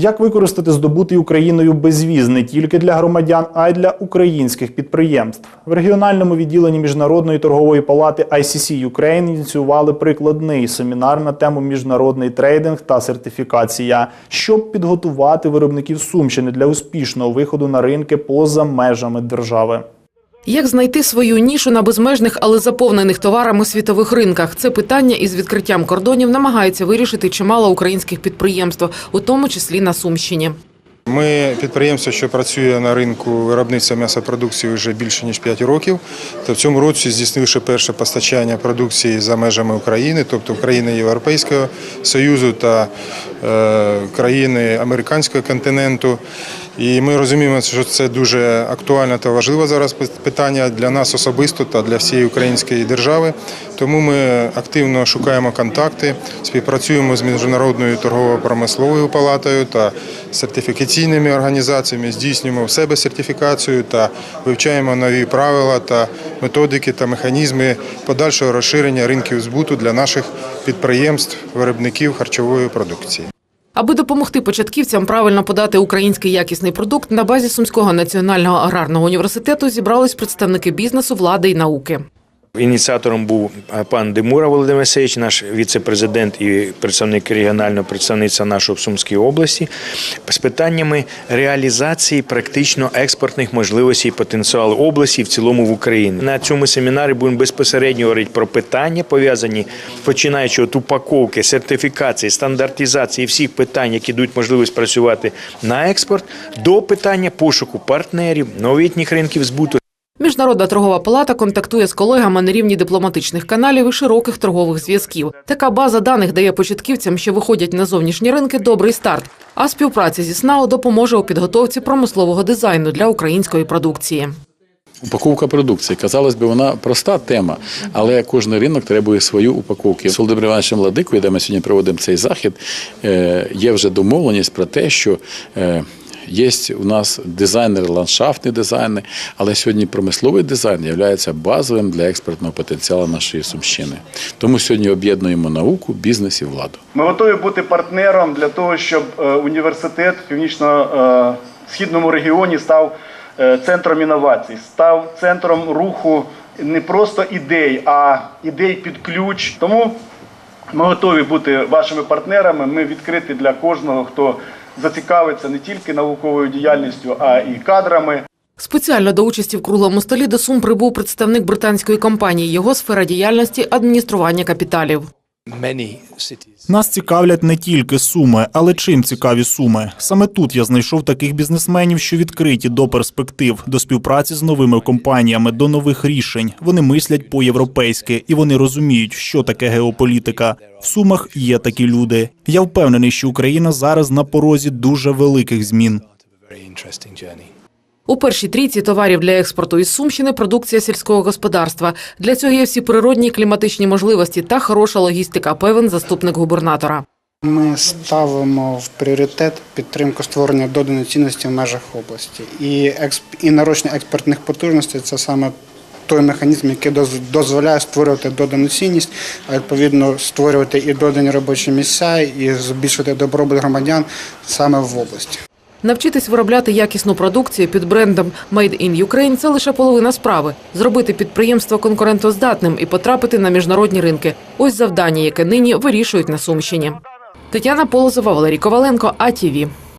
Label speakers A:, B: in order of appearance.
A: Як використати здобутий Україною безвіз не тільки для громадян, а й для українських підприємств? В регіональному відділенні міжнародної торгової палати ICC Ukraine ініціювали прикладний семінар на тему міжнародний трейдинг та сертифікація, щоб підготувати виробників Сумщини для успішного виходу на ринки поза межами держави.
B: Як знайти свою нішу на безмежних, але заповнених товарами світових ринках? Це питання із відкриттям кордонів намагається вирішити чимало українських підприємств, у тому числі на Сумщині.
C: Ми підприємство, що працює на ринку виробництва м'ясопродукції вже більше ніж 5 років. Та в цьому році здійснивши перше постачання продукції за межами України, тобто країни Європейського Союзу та е, країни американського континенту. І ми розуміємо, що це дуже актуальне та важливе зараз питання для нас особисто та для всієї української держави. Тому ми активно шукаємо контакти, співпрацюємо з міжнародною торгово-промисловою палатою та сертифікаційними організаціями, здійснюємо в себе сертифікацію та вивчаємо нові правила та методики та механізми подальшого розширення ринків збуту для наших підприємств, виробників харчової продукції.
B: Аби допомогти початківцям правильно подати український якісний продукт, на базі Сумського національного аграрного університету зібрались представники бізнесу, влади і науки.
D: Ініціатором був е, пан Демура Володимир Васильович, наш віце-президент і представник регіонального представництва нашого в Сумській області, з питаннями реалізації практично експортних можливостей і потенціалу області в цілому в Україні. На цьому семінарі будемо безпосередньо говорити про питання, пов'язані починаючи від упаковки, сертифікації, стандартизації всіх питань, які дають можливість працювати на експорт, до питання пошуку партнерів, новітніх ринків збуту.
B: Міжнародна торгова палата контактує з колегами на рівні дипломатичних каналів і широких торгових зв'язків. Така база даних дає початківцям, що виходять на зовнішні ринки, добрий старт. А співпраця зі СНАО допоможе у підготовці промислового дизайну для української продукції.
E: Упаковка продукції. Казалось би, вона проста тема, але кожен ринок требує свою упаковки. З Володимиром Івановичем Ладикою, де ми сьогодні проводимо цей захід, е, є вже домовленість про те, що е, Є у нас дизайнери, ландшафтні дизайни, але сьогодні промисловий дизайн є базовим для експортного потенціалу нашої Сумщини. Тому сьогодні об'єднуємо науку, бізнес і владу.
F: Ми готові бути партнером для того, щоб е, університет в північно-східному регіоні став е, центром інновацій, став центром руху не просто ідей, а ідей під ключ. Тому ми готові бути вашими партнерами. Ми відкриті для кожного, хто зацікавиться не тільки науковою діяльністю, а і кадрами.
B: Спеціально до участі в круглому столі до Сум прибув представник британської компанії. Його сфера діяльності адміністрування капіталів.
A: Нас цікавлять не тільки суми, але чим цікаві суми. Саме тут я знайшов таких бізнесменів, що відкриті до перспектив, до співпраці з новими компаніями, до нових рішень. Вони мислять по-європейськи і вони розуміють, що таке геополітика. В сумах є такі люди. Я впевнений, що Україна зараз на порозі дуже великих змін.
B: У першій трійці товарів для експорту із Сумщини продукція сільського господарства. Для цього є всі природні кліматичні можливості та хороша логістика, певен заступник губернатора.
G: Ми ставимо в пріоритет підтримку створення доданої цінності в межах області. І експ... і нарощення експортних потужностей це саме той механізм, який доз- дозволяє створювати додану цінність, а відповідно створювати і додані робочі місця, і збільшувати добробут громадян саме в області.
B: Навчитись виробляти якісну продукцію під брендом Made in Ukraine – це лише половина справи. Зробити підприємство конкурентоздатним і потрапити на міжнародні ринки. Ось завдання, яке нині вирішують на Сумщині. Тетяна Полозова, Валерій Коваленко, АТВ.